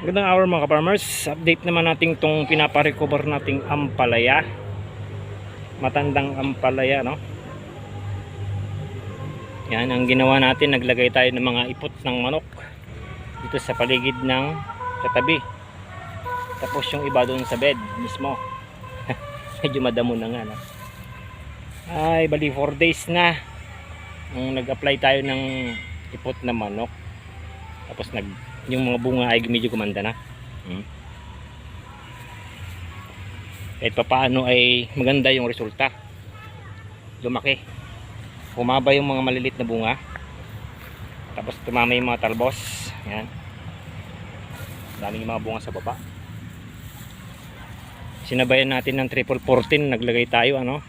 Magandang hour mga farmers Update naman natin itong pinaparecover nating ampalaya. Matandang ampalaya, no? Yan ang ginawa natin. Naglagay tayo ng mga ipot ng manok dito sa paligid ng katabi. Tapos yung iba doon sa bed mismo. Medyo madamo na nga, no? Ay, bali 4 days na nung nag-apply tayo ng ipot na manok. Tapos nag yung mga bunga ay medyo gumanda na. Hmm. Papaano ay maganda yung resulta. Lumaki. Humaba yung mga malilit na bunga. Tapos tumama yung mga talbos. Yan. Daming mga bunga sa baba. Sinabayan natin ng triple 14. Naglagay tayo ano.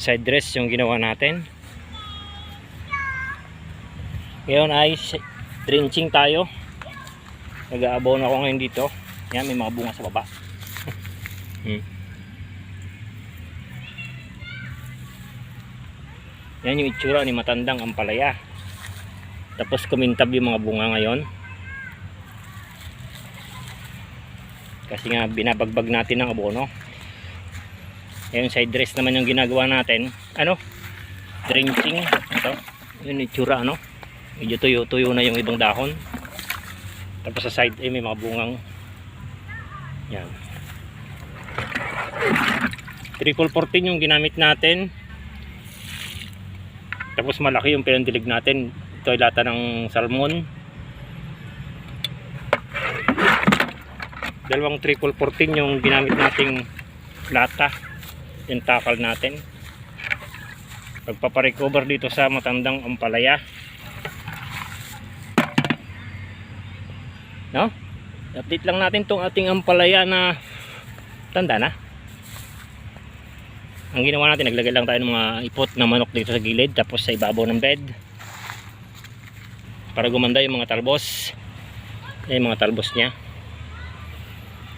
Side dress yung ginawa natin. Ngayon ay drenching tayo. Nag-aabono ako ngayon dito. Yan, may mga bunga sa baba. hmm. Yan yung itsura ni matandang ampalaya. Tapos kumintab yung mga bunga ngayon. Kasi nga binabagbag natin ng abono. Ngayon side dress naman yung ginagawa natin. Ano? Drenching. Ito. Yun yung itsura ano. Medyo tuyo-tuyo na yung ibang dahon. Tapos sa side ay may mga bungang yan. Triple 14 yung ginamit natin. Tapos malaki yung pinandilig natin. Ito ay lata ng salmon. Dalawang triple 14 yung ginamit nating lata. Yung takal natin. Pagpaparecover dito sa matandang ampalaya. No? Update lang natin tong ating ampalaya na tanda na. Ang ginawa natin, naglagay lang tayo ng mga ipot na manok dito sa gilid tapos sa ibabaw ng bed. Para gumanda yung mga talbos. Yung mga talbos niya.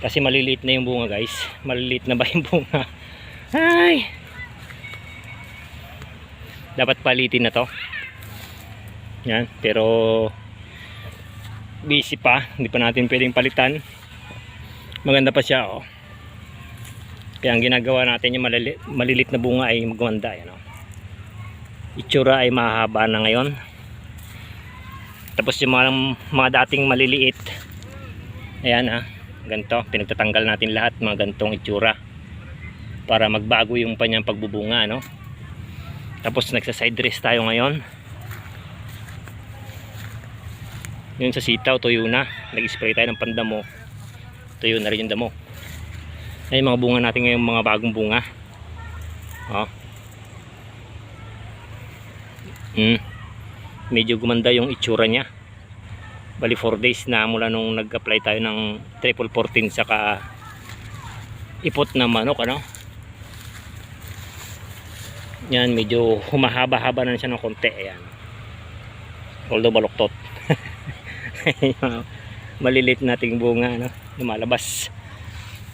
Kasi maliliit na yung bunga guys. Maliliit na ba yung bunga? Ay! Dapat palitin na to. Yan, pero busy pa hindi pa natin pwedeng palitan. Maganda pa siya oh. kaya ang ginagawa natin yung malili, malilit na bunga ay maganda yan, oh. itsura ay mahaba na ngayon. Tapos yung mga, mga dating maliliit ayan ah ganito pinagtatanggal natin lahat mga gantong itsura. Para magbago yung kanyang pagbubunga no? Tapos nagsa side dress tayo ngayon yun sa sitaw tuyo na. Nag-spray tayo ng pandamo. Tuyo na rin yung damo. Ay mga bunga natin ngayon mga bagong bunga. Oh. mm. medyo gumanda yung itsura nya bali 4 days na mula nung nag-apply tayo ng triple 14 saka ipot na manok ano? Yan medyo humahaba-haba na siya ng konti. Ayan. Although baloktot malilit nating bunga no? lumalabas.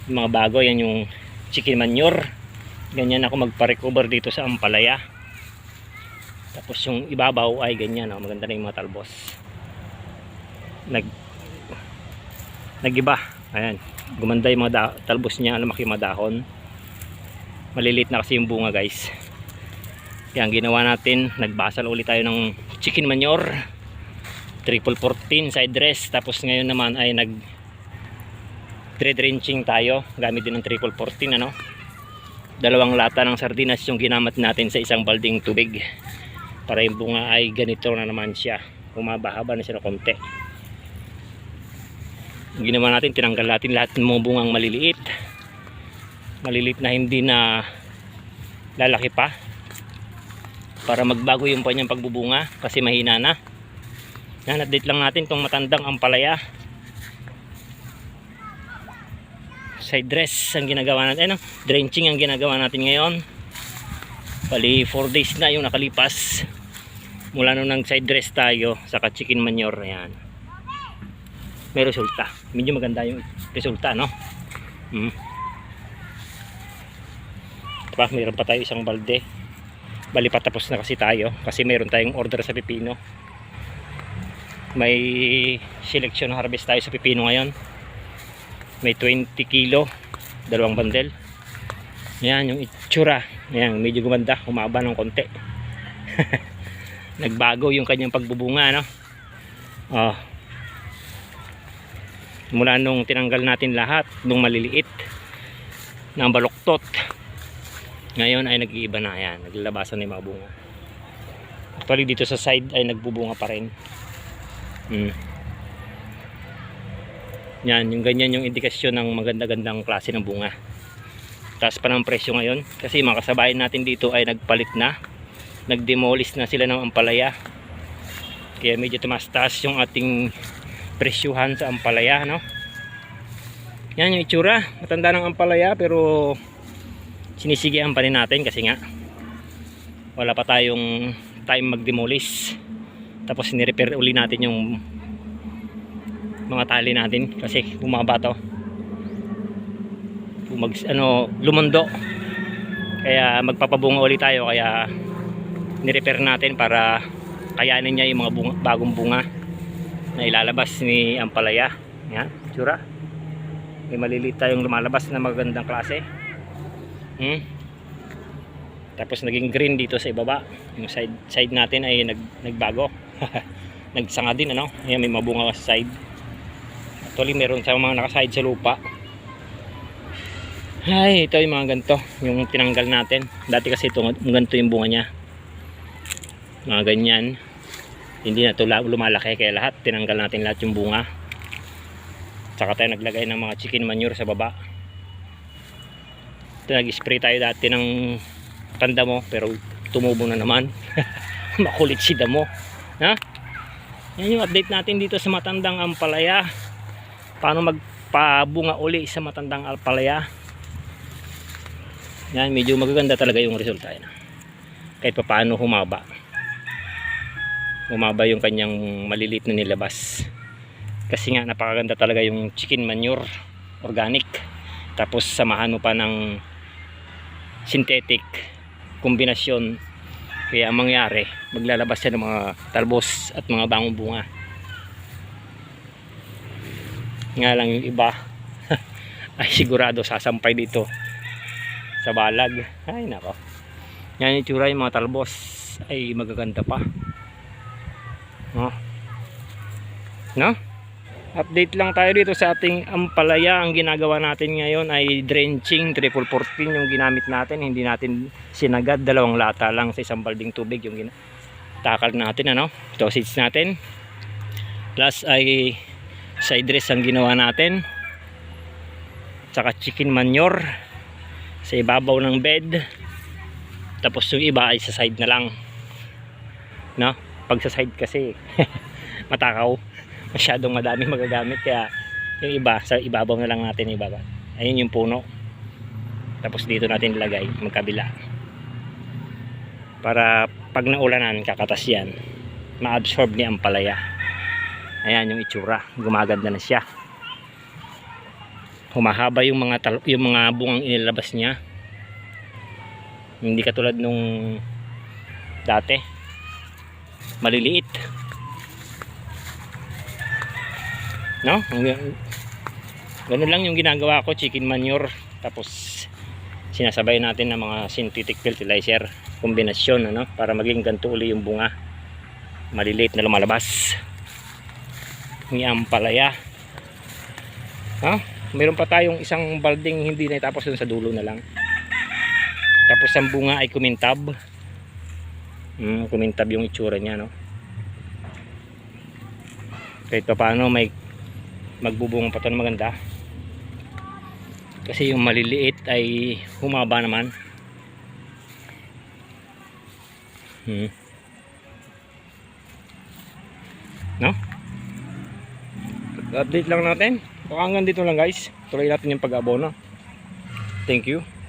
Yung mga bago yan yung chicken manure. Ganyan ako magpa-recover dito sa ampalaya. Tapos yung ibabaw ay ganyan no? maganda na yung mga talbos. Nag nagiba. Ayan. Gumanda yung mga talbos niya. Lumaki yung mga dahon. Malilit na kasi yung bunga guys. Kaya ang ginawa natin. Nagbasal ulit tayo ng chicken manure triple 14 side dress tapos ngayon naman ay nag drenching tayo. Gamit din ng triple 14 ano? Dalawang lata ng sardinas yung ginamit natin sa isang balding tubig. Para yung bunga ay ganito na naman siya. Humaba-haba na siya ng konti. Ginawa natin tinanggal natin lahat ng mga bungang maliliit. Maliliit na hindi na lalaki pa. Para magbago yung kanyang pagbubunga kasi mahina na yan, update lang natin itong matandang ampalaya. Side dress ang ginagawa natin. Ano? Drenching ang ginagawa natin ngayon. Bali, 4 days na yung nakalipas. Mula nung nang side dress tayo sa chicken manure. Ayan. May resulta. Medyo maganda yung resulta, no? Hmm. Pa, mayroon pa tayo isang balde. Bali, patapos na kasi tayo. Kasi mayroon tayong order sa pipino may selection harvest tayo sa pipino ngayon. May 20 kilo dalawang bandel. Yan yung itsura. Yan medyo gumanda humaba ng konti. Nagbago yung kanyang pagbubunga no? Oh. mula nung tinanggal natin lahat nung maliliit ng baluktot ngayon ay nag-iiba na. Yan naglalabasan na yung mga bunga. Actually dito sa side ay nagbubunga pa rin mm. yan yung ganyan yung indikasyon ng maganda-gandang klase ng bunga. Taas pa ng presyo ngayon kasi mga kasabayan natin dito ay nagpalit na. Nagdemolish na sila ng ampalaya. Kaya medyo tumaas-taas yung ating presyuhan sa ampalaya no? Yan yung itsura. Matanda ng ampalaya pero sinisigihan pa rin natin kasi nga wala pa tayong time mag-demolish tapos nirepair uli natin yung mga tali natin kasi bumaba to. Bumag, ano, lumundo. Kaya magpapabunga uli tayo kaya nirepair natin para kayanin niya yung mga bunga, bagong bunga na ilalabas ni Ampalaya. Yan, tsura. May maliliit tayong lumalabas na magandang klase. Hmm? tapos naging green dito sa ibaba. Yung side, side natin ay nag, nagbago nagsanga din ano? Ayan may mabunga sa side. Actually meron sa mga nakaside sa lupa. Ay ito yung mga ganito yung tinanggal natin. Dati kasi ito ganito yung bunga niya. Mga ganyan. Hindi na ito lumalaki kaya lahat tinanggal natin lahat yung bunga. Saka tayo naglagay ng mga chicken manure sa baba. Ito nag-spray tayo dati ng tanda mo pero tumubo na naman. Makulit si damo ha? yan yung update natin dito sa matandang ampalaya. Paano magpabunga uli sa matandang ampalaya? Yan medyo magaganda talaga yung resulta yan kahit pa paano humaba. Humaba yung kanyang malilit na nilabas. Kasi nga napakaganda talaga yung chicken manure organic. Tapos samahan mo pa ng synthetic kombinasyon kaya ang mangyari maglalabas yan ng mga talbos at mga bangong bunga. Nga lang yung iba ay sigurado sasampay dito sa balag. Ay nako. Yan yung tsura yung mga talbos ay magaganda pa. No? No update lang tayo dito sa ating ampalaya. Ang ginagawa natin ngayon ay drenching triple 14 yung ginamit natin. Hindi natin sinagad. Dalawang lata lang sa isang balding tubig yung takal natin ano? Seeds natin. Plus ay side dress ang ginawa natin. Saka chicken manure sa ibabaw ng bed. Tapos yung iba ay sa side na lang. No? Pag sa side kasi matakaw masyadong madami magagamit kaya yung iba sa ibabaw na lang natin ibaba ayun yung puno. Tapos dito natin ilagay magkabila. Para pag naulanan kakatas yan. Ma-absorb ni ang palaya ayan yung itsura. Gumaganda na siya. Humahaba yung mga yung mga bungang inilabas niya. Hindi katulad nung dati. Maliliit no? Ganun lang yung ginagawa ko chicken manure. Tapos sinasabay natin ng mga synthetic fertilizer kombinasyon ano para maging ganito uli yung bunga. Maliliit na lumalabas. Ng ampalaya. Ha? Mayroon pa tayong isang balding hindi na tapos dun sa dulo na lang. Tapos ang bunga ay kumintab. Hmm, kumintab yung itsura niya no? Kahit pa paano may magbubunga pa ito maganda. Kasi yung maliliit ay humaba naman. Hmm. no? Update lang natin. Baka hanggang dito lang guys. Tuloy natin yung pag-abono. Thank you